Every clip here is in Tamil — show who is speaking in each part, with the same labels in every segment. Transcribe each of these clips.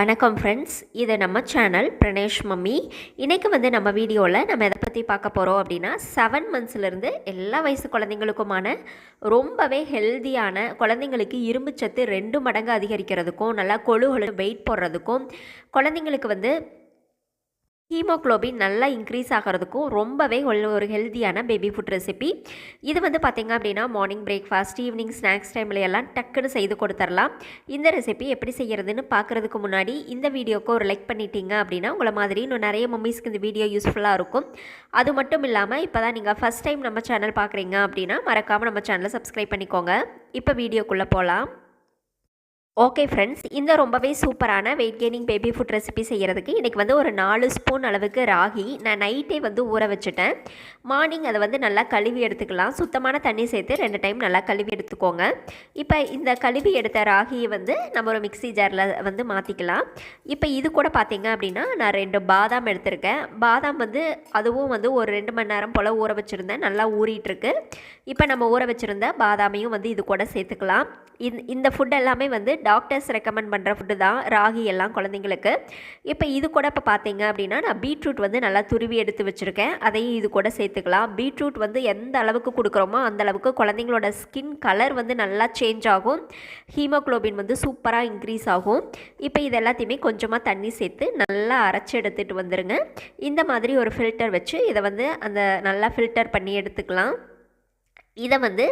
Speaker 1: வணக்கம் ஃப்ரெண்ட்ஸ் இது நம்ம சேனல் பிரணேஷ் மம்மி. இன்றைக்கி வந்து நம்ம வீடியோவில் நம்ம எதை பற்றி பார்க்க போகிறோம் அப்படின்னா செவன் மந்த்ஸ்லேருந்து எல்லா வயசு குழந்தைங்களுக்குமான ரொம்பவே ஹெல்தியான குழந்தைங்களுக்கு இரும்பு சத்து ரெண்டு மடங்கு அதிகரிக்கிறதுக்கும் நல்லா கொழுகொழு வெயிட் போடுறதுக்கும் குழந்தைங்களுக்கு வந்து ஹீமோக்ளோபின் நல்லா இன்க்ரீஸ் ஆகிறதுக்கும் ரொம்பவே ஒரு ஹெல்த்தியான பேபி ஃபுட் ரெசிபி இது வந்து பார்த்திங்க அப்படின்னா மார்னிங் பிரேக்ஃபாஸ்ட் ஈவினிங் ஸ்நாக்ஸ் டைமில் எல்லாம் டக்குன்னு செய்து கொடுத்துர்லாம். இந்த ரெசிபி எப்படி செய்கிறதுன்னு பார்க்குறதுக்கு முன்னாடி இந்த வீடியோக்கு ஒரு லைக் பண்ணிட்டீங்க அப்படின்னா உங்களை மாதிரி இன்னும் நிறைய மம்மிஸ்க்கு இந்த வீடியோ யூஸ்ஃபுல்லாக இருக்கும். அது மட்டும் இல்லாமல் இப்போ தான் நீங்கள் ஃபஸ்ட் டைம் நம்ம சேனல் பார்க்குறீங்க அப்படின்னா மறக்காமல் நம்ம சேனலை சப்ஸ்கிரைப் பண்ணிக்கோங்க. இப்போ வீடியோக்குள்ளே போகலாம் ஓகே ஃப்ரெண்ட்ஸ் இந்த ரொம்பவே சூப்பரான weight gaining baby food recipe செய்கிறதுக்கு இன்றைக்கி வந்து ஒரு நாலு ஸ்பூன் அளவுக்கு ராகி நான் நைட்டே வந்து ஊற வச்சுட்டேன். மார்னிங் அதை வந்து நல்லா கழுவி எடுத்துக்கலாம். சுத்தமான தண்ணி சேர்த்து ரெண்டு டைம் நல்லா கழுவி எடுத்துக்கோங்க. இப்போ இந்த கழுவி எடுத்த ராகியை வந்து நம்ம ஒரு மிக்ஸி ஜாரில் வந்து மாற்றிக்கலாம் இப்போ இது கூட பார்த்தீங்க அப்படின்னா நான் ரெண்டு பாதாம் எடுத்திருக்கேன். பாதாம் வந்து அதுவும் வந்து ஒரு ரெண்டு மணி நேரம் போல் ஊற வச்சுருந்தேன். நல்லா ஊறிட்டுருக்கு இப்போ நம்ம ஊற வச்சுருந்த பாதாமையும் வந்து இது கூட சேர்த்துக்கலாம். இந்த இந்த ஃபுட் எல்லாமே வந்து டாக்டர்ஸ் ரெக்கமெண்ட் பண்ணுற ஃபுட்டு தான் ராகி எல்லாம் குழந்தைங்களுக்கு. இப்போ இது கூட இப்போ பார்த்தீங்க அப்படின்னா நான் பீட்ரூட் வந்து நல்லா துருவி எடுத்து வச்சுருக்கேன். அதையும் இது கூட சேர்த்துக்கலாம். பீட்ரூட் வந்து எந்த அளவுக்கு கொடுக்குறோமோ அந்த அளவுக்கு குழந்தைங்களோட ஸ்கின் கலர் வந்து நல்லா சேஞ்ச் ஆகும். ஹீமோக்ளோபின் வந்து சூப்பராக இன்க்ரீஸ் ஆகும். இப்போ இது எல்லாத்தையுமே கொஞ்சமாக தண்ணி சேர்த்து நல்லா அரைச்சி எடுத்துகிட்டு வந்துடுங்க இந்த மாதிரி ஒரு ஃபில்டர் வச்சு இதை வந்து அந்த நல்லா ஃபில்டர் பண்ணி எடுத்துக்கலாம். இதை வந்து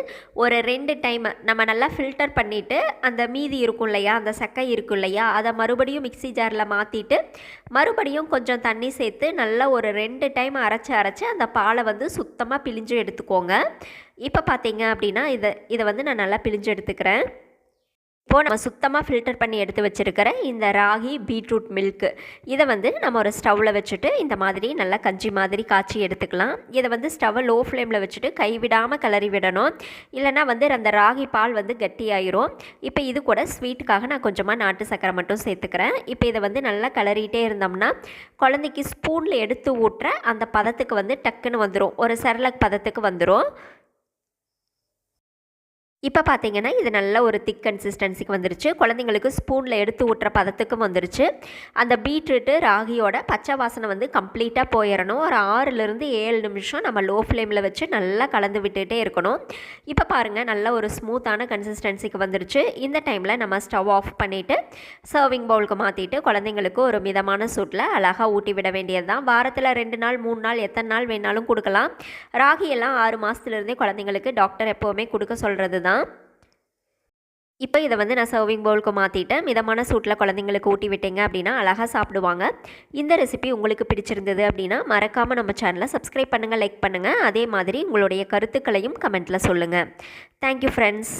Speaker 1: ஒரு ரெண்டு டைம் நம்ம நல்லா ஃபில்டர் பண்ணிவிட்டு அந்த மீதி இருக்கும் இல்லையா அந்த சக்கை இருக்கும் இல்லையா அதை மறுபடியும் மிக்ஸி ஜாரில் மாற்றிட்டு மறுபடியும் கொஞ்சம் தண்ணி சேர்த்து நல்லா ஒரு ரெண்டு டைம் அரைச்சி அரைச்சி அந்த பாலை வந்து சுத்தமாக பிழிஞ்சு எடுத்துக்கோங்க. இப்போ பார்த்தீங்க அப்படின்னா இதை இதை வந்து நான் நல்லா பிழிஞ்சு எடுத்துக்கிறேன். இப்போது நம்ம சுத்தமாக ஃபில்டர் பண்ணி எடுத்து வச்சுருக்கிற இந்த ராகி பீட்ரூட் மில்க்கு இதை வந்து நம்ம ஒரு ஸ்டவ்வில் வச்சுட்டு இந்த மாதிரி நல்லா கஞ்சி மாதிரி காய்ச்சி எடுத்துக்கலாம். இதை வந்து ஸ்டவ்வை லோ ஃப்ளேமில் வச்சுட்டு கைவிடாமல் கிளறி விடணும். இல்லைனா வந்து அந்த ராகி பால் வந்து கட்டியாயிரும். இப்போ இது கூட ஸ்வீட்டுக்காக நான் கொஞ்சமாக நாட்டு சக்கரை மட்டும் சேர்த்துக்கிறேன். இப்போ இதை வந்து நல்லா கிளறிட்டே இருந்தோம்னா குழந்தைக்கு ஸ்பூனில் எடுத்து ஊட்டுற அந்த பதத்துக்கு வந்து டக்குன்னு வந்துடும் ஒரு செரலக் பதத்துக்கு வந்துடும் இப்போ பார்த்தீங்கன்னா இது நல்ல ஒரு திக் கன்சிஸ்டன்சிக்கு வந்துருச்சு. குழந்தைங்களுக்கு ஸ்பூனில் எடுத்து ஊட்டுற பதத்துக்கும் வந்துருச்சு. அந்த பீட்ரூட்டு ராகியோட பச்சை வாசனை வந்து கம்ப்ளீட்டாக போயிடணும் ஒரு ஆறுலேருந்து ஏழு நிமிஷம் நம்ம லோ ஃப்ளேமில் வச்சு நல்லா கலந்து விட்டுகிட்டே இருக்கணும். இப்போ பாருங்கள் நல்ல ஒரு ஸ்மூத்தான கன்சிஸ்டன்சிக்கு வந்துருச்சு. இந்த டைமில் நம்ம ஸ்டவ் ஆஃப் பண்ணிவிட்டு சர்விங் பவுலுக்கு மாற்றிட்டு குழந்தைங்களுக்கு ஒரு மிதமான சூட்டில் அழகாக ஊட்டி விட வேண்டியது தான் வாரத்தில் ரெண்டு நாள் மூணு நாள் எத்தனை நாள் வேணாலும் கொடுக்கலாம். ராகி எல்லாம் ஆறு மாதத்துலேருந்தே குழந்தைங்களுக்கு டாக்டர் எப்போவுமே கொடுக்க சொல்கிறது தான் இப்போ இதை வந்து நான் சர்விங் பவுலுக்கு மாற்றிட்டேன் மிதமான சூட்டில் குழந்தைங்களுக்கு ஊட்டி விட்டீங்க அப்படின்னா அழகாக சாப்பிடுவாங்க. இந்த ரெசிபி உங்களுக்கு பிடிச்சிருந்தது அப்படின்னா மறக்காமல் நம்ம சேனலை சப்ஸ்கிரைப் பண்ணுங்கள் லைக் பண்ணுங்கள் அதே மாதிரி உங்களுடைய கருத்துக்களையும் கமெண்ட்டில் சொல்லுங்கள் தேங்க்யூ ஃப்ரெண்ட்ஸ்